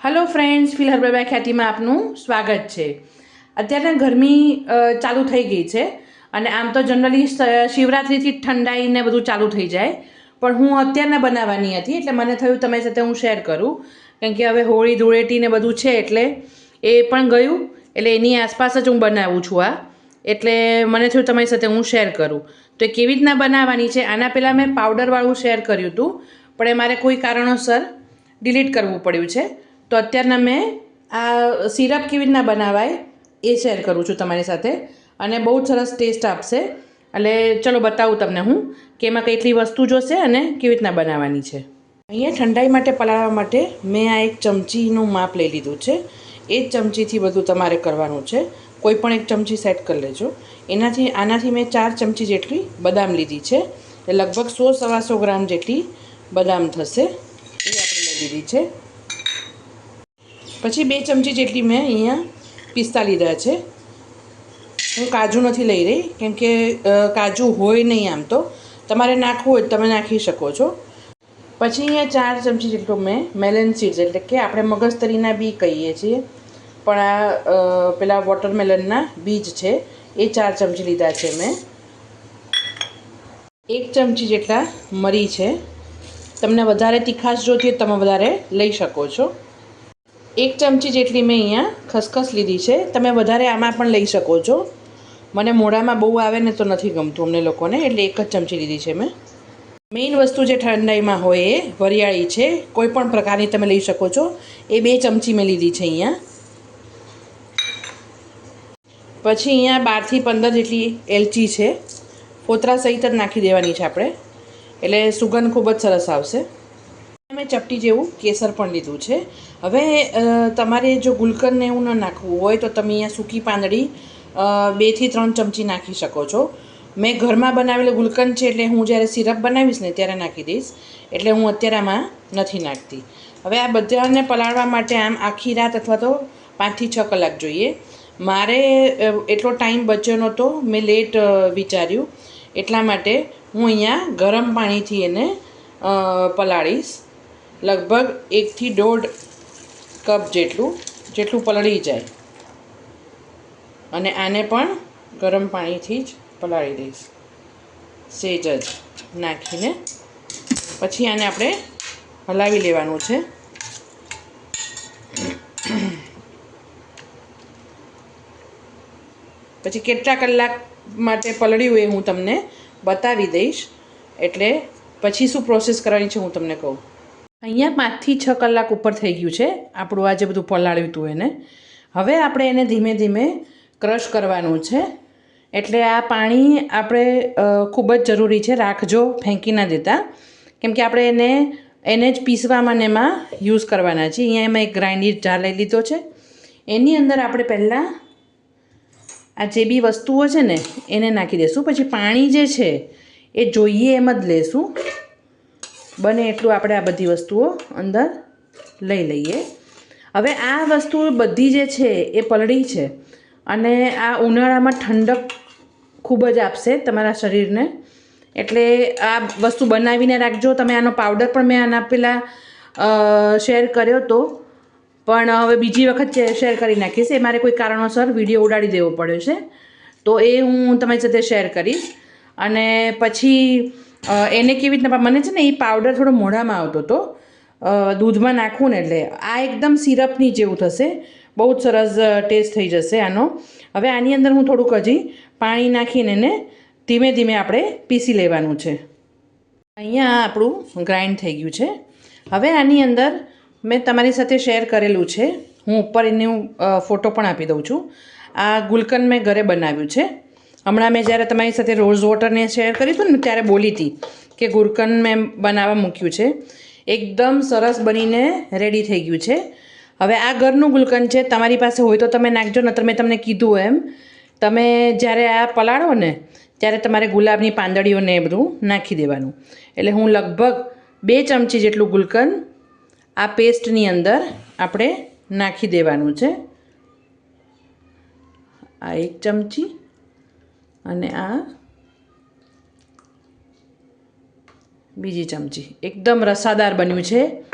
Hello friends ફિલ હર્બલબાઈ ખ્યાતિમાં આપનું સ્વાગત છે. અત્યારે ગરમી ચાલુ થઈ ગઈ છે અને આમ તો જનરલી શિવરાત્રિથી ઠંડાઈને બધું ચાલુ થઈ જાય. પણ હું અત્યારના બનાવવાની હતી એટલે મને થયું તમારી સાથે હું શેર કરું. કારણ કે હવે હોળી, ધૂળેટી ને બધું છે એટલે એ પણ ગયું. એટલે એની આસપાસ જ હું બનાવું છું આ. એટલે મને થયું તમારી સાથે હું શેર કરું. તો એ કેવી રીતના બનાવવાની છે, આના પહેલાં મેં પાવડરવાળું શેર કર્યું હતું. પણ એ મારે કોઈ કારણોસર ડિલીટ કરવું પડ્યું છે. તો અત્યારના મેં આ સિરપ કેવી રીતના બનાવાય એ શેર કરું છું તમારી સાથે. અને બહુ જ સરસ ટેસ્ટ આપશે. એટલે ચલો બતાવું તમને હું કે એમાં કેટલી વસ્તુ જોશે અને કેવી રીતના બનાવવાની છે. અહીંયા ઠંડાઈ માટે પલાળવા માટે મેં આ એક ચમચીનું માપ લઈ લીધું છે. એ જ ચમચીથી બધું તમારે કરવાનું છે. કોઈ પણ એક ચમચી સેટ કરી લેજો. એનાથી, આનાથી મેં ચાર ચમચી જેટલી બદામ લીધી છે. એ લગભગ સો, સવાસો ગ્રામ જેટલી બદામ થશે. એ આપણે લઈ લીધી છે. પછી બે ચમચી જેટલી મેં અહીંયા પિસ્તા લીધા છે. હું કાજુ નથી લઈ રહી, કેમ કે કાજુ હોય નહીં આમ તો. તમારે નાખવું હોય તમે નાખી શકો છો. પછી અહીંયા ચાર ચમચી જેટલું મેં મેલન સીડ્સ, એટલે કે આપણે મગજતરીના બી કહીએ છીએ. પણ આ પેલા વોટરમેલનના બીજ છે, એ ચાર ચમચી લીધા છે મેં. એક ચમચી જેટલા મરી છે. તમને વધારે તીખાશ જોતી તમે વધારે લઈ શકો છો. એક ચમચી જેટલી મેં અહીંયા ખસખસ લીધી છે. તમે વધારે આમાં પણ લઈ શકો છો. મને મોઢામાં બહુ આવે ને તો નથી ગમતું અમને લોકોને, એટલે એક જ ચમચી લીધી છે મેં. મેઇન વસ્તુ જે ઠંડાઈમાં હોય એ વરિયાળી છે. કોઈ પણ પ્રકારની તમે લઈ શકો છો. એ બે ચમચી મેં લીધી છે અહીંયા. પછી અહીંયા બારથી પંદર જેટલી એલચી છે. ફોતરા સહિત જ નાખી દેવાની છે આપણે. એટલે સુગંધ ખૂબ જ સરસ આવશે. ચપટી જેવું કેસર પણ લીધું છે. હવે તમારે જો ગુલકંદને એવું ન નાખવું હોય તો તમે અહીંયા સૂકી પાંદડી બેથી ત્રણ ચમચી નાખી શકો છો. મેં ઘરમાં બનાવેલું ગુલકંદ છે એટલે હું જ્યારે સિરપ બનાવીશ ને ત્યારે નાખી દઈશ. એટલે હું અત્યારે આમાં નથી નાખતી. હવે આ બધાને પલાળવા માટે આમ આખી રાત અથવા તો પાંચથી છ કલાક જોઈએ. મારે એટલો ટાઈમ બચ્યો નહોતો, મેં લેટ વિચાર્યું. એટલા માટે હું અહીંયા ગરમ પાણીથી એને પલાળીશ. લગભગ એકથી દોઢ કપ જેટલું જેટલું પલળી જાય. અને આને પણ ગરમ પાણીથી જ પલાળી દઈશ. સેજ જ નાખીને પછી આને આપણે હલાવી લેવાનું છે. પછી કેટલા કલાક માટે પલળ્યું એ હું તમને બતાવી દઈશ. એટલે પછી શું પ્રોસેસ કરવાની છે હું તમને કહું. અહીંયા પાંચથી છ કલાક ઉપર થઈ ગયું છે. આપણું આ જે બધું પલાળ્યું હતું એને. હવે આપણે એને ધીમે ધીમે ક્રશ કરવાનું છે. એટલે આ પાણી આપણે ખૂબ જ જરૂરી છે. રાખજો, ફેંકી ના દેતા. કેમ કે આપણે એને એને જ પીસવામાં ને એમાં યુઝ કરવાના છે અહીંયા એમાં એક ગ્રાઇન્ડર જાર લઈ લીધો છે. એની અંદર આપણે પહેલાં આ જે બી વસ્તુઓ છે ને, એને નાખી દઈશું પછી પાણી જે છે, એ જોઈએ એમ જ લેશું. બને એટલું આપણે આ બધી વસ્તુઓ અંદર લઈ લઈએ. હવે આ વસ્તુ બધી જે છે એ પલળી છે અને આ ઉનાળામાં ઠંડક ખૂબ જ આપશે તમારા શરીરને. એટલે આ વસ્તુ બનાવીને રાખજો. તમે આનો પાવડર પણ મેં આના પહેલાં શેર કર્યો તો. પણ હવે બીજી વખત શેર કરી નાખીશ. એ મારે કોઈ કારણોસર વીડિયો ઉડાડી દેવો પડ્યો છે. તો એ હું તમારી સાથે શેર કરીશ. અને પછી એને કેવી રીતના મને છે ને એ પાવડર થોડો મોઢામાં આવતો હતો. દૂધમાં નાખવું ને એટલે. આ એકદમ સિરપની જેવું થશે. બહુ જ સરસ ટેસ્ટ થઈ જશે આનો. હવે આની અંદર હું થોડુંક હજી પાણી નાખીને એને ધીમે ધીમે આપણે પીસી લેવાનું છે. અહીંયા આપણું ગ્રાઇન્ડ થઈ ગયું છે. હવે આની અંદર મેં તમારી સાથે શેર કરેલું છે. હું ઉપર એનું ફોટો પણ આપી દઉં છું. આ ગુલકંદ મેં ઘરે બનાવ્યું છે. હમણાં મેં જ્યારે તમારી સાથે રોઝ વોટરને શેર કર્યું હતું ને ત્યારે બોલી હતી કે ગુલકંદ મેં બનાવવા મૂક્યું છે. એકદમ સરસ બનીને રેડી થઈ ગયું છે. હવે આ ઘરનું ગુલકંદ છે, તમારી પાસે હોય તો તમે નાખજો, નતર મેં તમને કીધું એમ. તમે જ્યારે આ પલાળો ને, ત્યારે તમારે ગુલાબની પાંદડીઓને એ બધું નાખી દેવાનું. એટલે હું લગભગ બે ચમચી જેટલું ગુલકંદ આ પેસ્ટની અંદર આપણે નાખી દેવાનું છે. આ એક ચમચી. અને આ બીજી ચમચી. એકદમ રસાદાર બન્યું છે.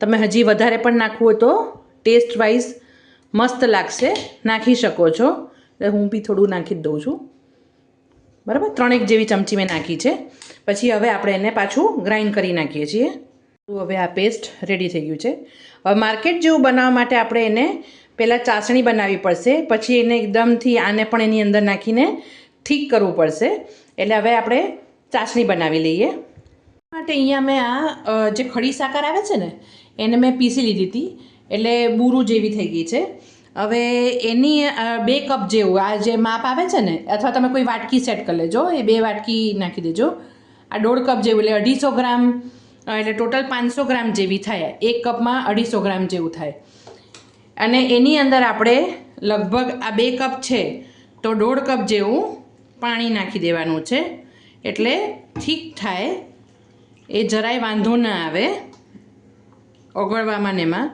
તમે હજી વધારે પણ નાખવું હોય તો ટેસ્ટ વાઇઝ મસ્ત લાગશે. નાખી શકો છો. એટલે હું બી થોડું નાખી જ દઉં છું. બરાબર? ત્રણેક જેવી ચમચી મેં નાખી છે. પછી હવે આપણે એને પાછું ગ્રાઇન્ડ કરી નાખીએ છીએ. હવે આ પેસ્ટ રેડી થઈ ગયું છે. હવે માર્કેટ જેવું બનાવવા માટે આપણે એને પહેલાં ચાસણી બનાવવી પડશે. પછી એને એકદમથી આને પણ એની અંદર નાખીને ઠીક કરવું પડશે. એટલે હવે આપણે ચાસણી બનાવી લઈએ. માટે અહીંયા મેં આ જે ખડી સાકર આવે છે ને, એને મેં પીસી લીધી હતી. એટલે બૂરું જેવી થઈ ગઈ છે. હવે એની બે કપ જેવું, આ જે માપ આવે છે ને, અથવા તમે કોઈ વાટકી સેટ કરી લેજો. એ બે વાટકી નાખી દેજો. આ દોઢ કપ જેવું, એટલે અઢીસો ગ્રામ એટલે ટોટલ પાંચસો ગ્રામ જેવી થાય. એક કપમાં અઢીસો ગ્રામ જેવું થાય. અને એની અંદર આપણે લગભગ આ બે કપ છે, તો દોઢ કપ જેવું પાણી નાખી દેવાનું છે. એટલે ઠીક થાય. એ જરાય વાંધો ના આવે. ઓગળવામાં એમાં.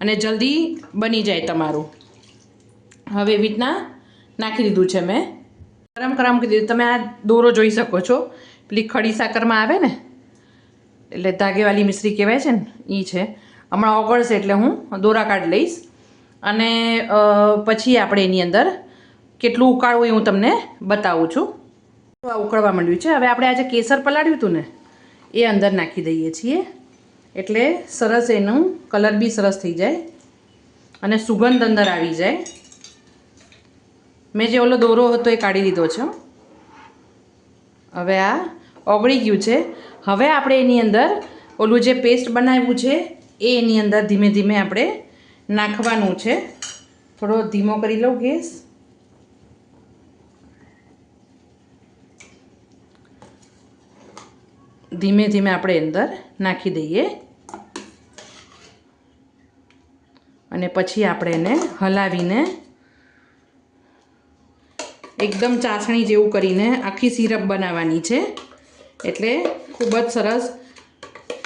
અને જલ્દી બની જાય તમારું. હવે એવી રીતના નાખી દીધું છે મેં. ગરમ ગરમ કરી દીધું. તમે આ દોરો જોઈ શકો છો. પેલી ખડી સાકરમાં આવે ને, એટલે ધાગેવાલી મિશ્રી કહેવાય છે ને એ છે. હમણાં ઓગળશે એટલે હું દોરા કાઢ લઈશ. અને પછી આપણે એની અંદર કેટલું ઉકાળવું એ હું તમને બતાવું છું. આ ઉકળવા માંડ્યું છે. હવે આપણે આજે કેસર પલાળ્યું હતું ને, એ અંદર નાખી દઈએ છીએ. એટલે સરસ એનું કલર બી સરસ થઈ જાય અને સુગંધ અંદર આવી જાય. મેં જે ઓલો દોરો હતો એ કાઢી દીધો છે. હવે આ ઓગળી ગયું છે. હવે આપણે એની અંદર ઓલું જે પેસ્ટ બનાવ્યું છે, એ એની અંદર ધીમે ધીમે આપણે નાખવાનું છે. થોડો ધીમો કરી લઉં ગેસ. ધીમે ધીમે આપણે અંદર નાખી દઈએ. અને પછી આપણે એને હલાવીને એકદમ ચાસણી જેવું કરીને આખી સિરપ બનાવવાની છે. એટલે ખૂબ જ સરસ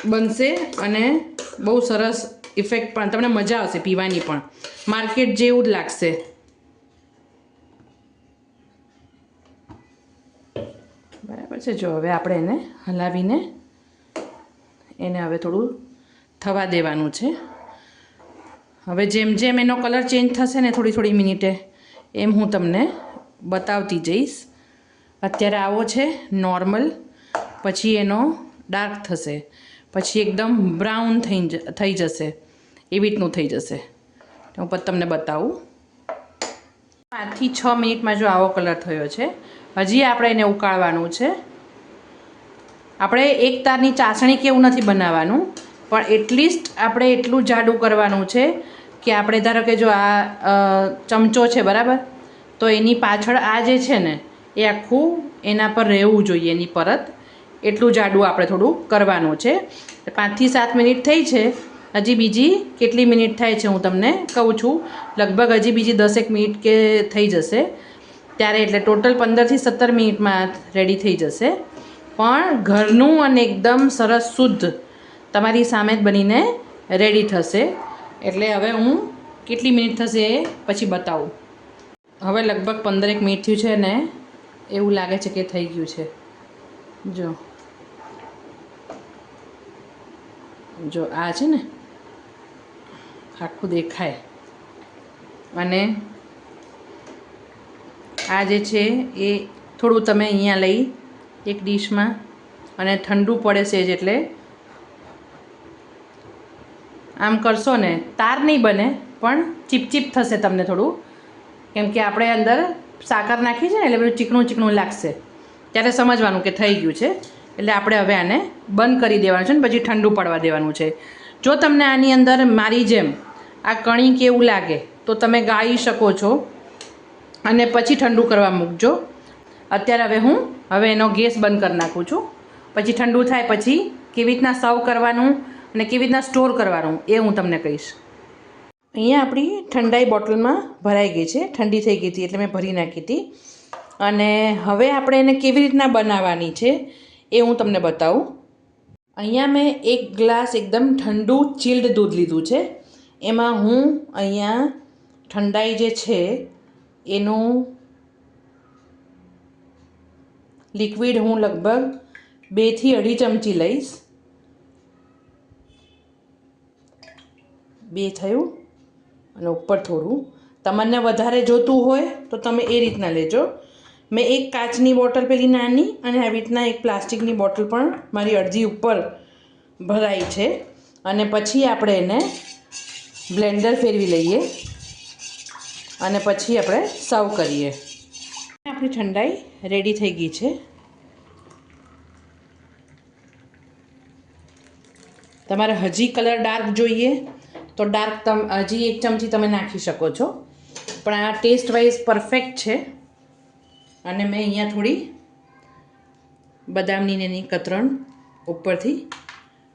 બનશે અને બહુ સરસ ઇફેક્ટ પણ તમને મજા આવશે પીવાની પણ. માર્કેટ જેવું જ લાગશે. બરાબર છે? જો હવે આપણે એને હલાવીને એને હવે થોડું થવા દેવાનું છે. હવે જેમ જેમ એનો કલર ચેન્જ થશે ને થોડી થોડી મિનિટે, એમ હું તમને બતાવતી જઈશ. અત્યારે આવો છે નોર્મલ, પછી એનો ડાર્ક થશે. પછી એકદમ બ્રાઉન થઈ થઈ જશે. એવી રીતનું થઈ જશે. હું પછી તમને બતાવું. પાંચથી છ મિનિટમાં જો આવો કલર થયો છે હજી આપણે એને ઉકાળવાનું છે. આપણે એક તારની ચાસણી કે એવું નથી બનાવવાનું, પણ એટલીસ્ટ આપણે એટલું જાડું કરવાનું છે કે આપણે ધારો કે જો આ ચમચો છે, બરાબર? તો એની પાછળ આ જે છે ને, એ આખું એના પર રહેવું જોઈએ, એની પરત. એટલું જાડું આપણે થોડું કરવાનું છે. પાંચથી સાત મિનિટ થઈ છે. હજી બીજી કેટલી મિનિટ થાય છે હું તમને કહું છું. લગભગ હજી બીજી દસેક મિનિટ કે થઈ જશે. ત્યારે એટલે ટોટલ પંદરથી સત્તર મિનિટમાં રેડી થઈ જશે. પણ ઘરનું અને એકદમ સરસ શુદ્ધ તમારી સામે જ બનીને રેડી થશે. એટલે હવે હું કેટલી મિનિટ થશે એ પછી બતાવું. હવે લગભગ પંદરેક મિનિટ થયું છે ને એવું લાગે છે કે થઈ ગયું છે. જો. જો આ છે ને, આખું દેખાય. અને આ જે છે, એ થોડું તમે અહીંયા લઈ એક ડીશમાં અને ઠંડુ પડે છે જ એટલે આમ કરશો ને, તાર નહીં બને, પણ ચીપચીપ થશે તમને થોડું. કેમ કે આપણે અંદર સાકર નાખી છે ને, એટલે બધું ચીકણું ચીકણું લાગશે. ત્યારે સમજવાનું કે થઈ ગયું છે. એટલે આપણે હવે આને બંધ કરી દેવાનું છે ને, પછી ઠંડુ પડવા દેવાનું છે. જો તમને આની અંદર મારી જેમ આ કણી કેવું લાગે, તો તમે ગાળી શકો છો. અને પછી ઠંડુ કરવા મૂકજો. અત્યારે હવે હું હવે એનો ગેસ બંધ કરી નાખું છું. પછી ઠંડુ થાય પછી કેવી રીતના સર્વ કરવાનું અને કેવી રીતના સ્ટોર કરવાનું એ હું તમને કહીશ. અહીંયા આપણી ઠંડાઈ બોટલમાં ભરાઈ ગઈ છે. ઠંડી થઈ ગઈ હતી એટલે મેં ભરી નાખી હતી. અને હવે આપણે એને કેવી રીતના બનાવવાની છે એ હું તમને બતાવું. અહીંયા મેં એક ગ્લાસ એકદમ ઠંડુ ચિલ્ડ દૂધ લીધું છે. એમાં હું અહીંયા ઠંડાઈ જે છે એનું લિક્વિડ હું લગભગ બેથી અઢી ચમચી લઈશ. બે થયું. અને ઉપર થોડું. તમને વધારે જોતું હોય તો તમે એ રીતના લેજો. મેં એક કાચની બોટલ પેલી નાની અને આવી રીતના એક પ્લાસ્ટિકની બોટલ પણ મારી અડધી ઉપર ભરાઈ છે. અને પછી આપણે એને બ્લેન્ડર ફેરવી લઈએ. અને પછી આપણે સર્વ કરીએ. આપણી ઠંડાઈ રેડી થઈ ગઈ છે. તમારે હજી કલર ડાર્ક જોઈએ, તો ડાર્ક તમ, હજી એક ચમચી તમે નાખી શકો છો. પણ આ ટેસ્ટ વાઇઝ પરફેક્ટ છે. અને મેં અહીંયા થોડી બદામની એની કતરણ ઉપરથી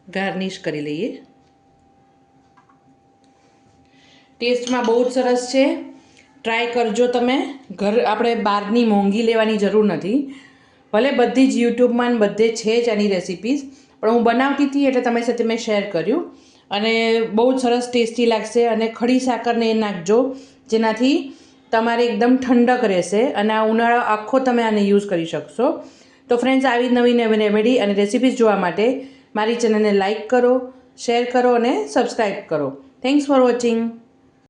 ગાર્નિશ કરી લઈએ. ટેસ્ટમાં બહુ જ સરસ છે. ટ્રાય કરજો તમે. ઘર આપણે બહારની મોંઘી લેવાની જરૂર નથી. ભલે બધી જ યુટ્યુબમાં બધે છે જ આની રેસિપીઝ પણ હું બનાવતી હતી એટલે તમારી સાથે મેં શેર કર્યું. અને બહુ સરસ ટેસ્ટી લાગશે અને ખડી સાકરને એ નાખજો, જેનાથી તમારે એકદમ ઠંડક રહેશે અને આ ઉનાળો આખો તમે આને યુઝ કરી શકશો. તો ફ્રેન્ડ્સ આવી નવી નવી રેમેડી અને રેસિપીઝ જોવા માટે મારી ચેનલને લાઇક કરો શેર કરો અને સબસ્ક્રાઈબ કરો. Thanks for watching